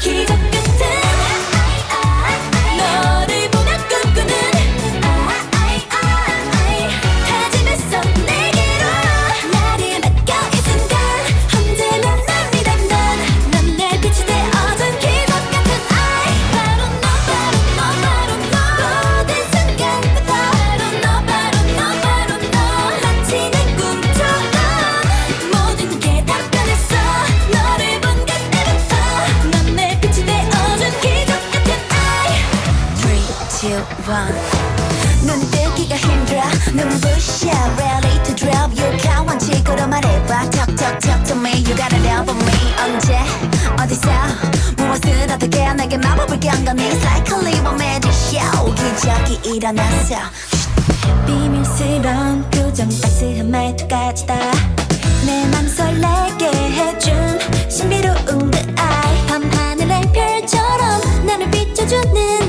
기적 같 눈 뜨기가 힘들어. 눈부셔. Ready to drop you 가원칙으로 말해봐. Talk talk talk to me You gotta love me. 언제? 어디서? 무엇을 어떻게 내게 마법을 깐 거니? Cycling or magic show. 기적이 일어났어. 비밀스런 표정 따스한 말투까지 다내 맘 설레게 해준 신비로운 그 아이. 밤하늘의 별처럼 나를 비춰주는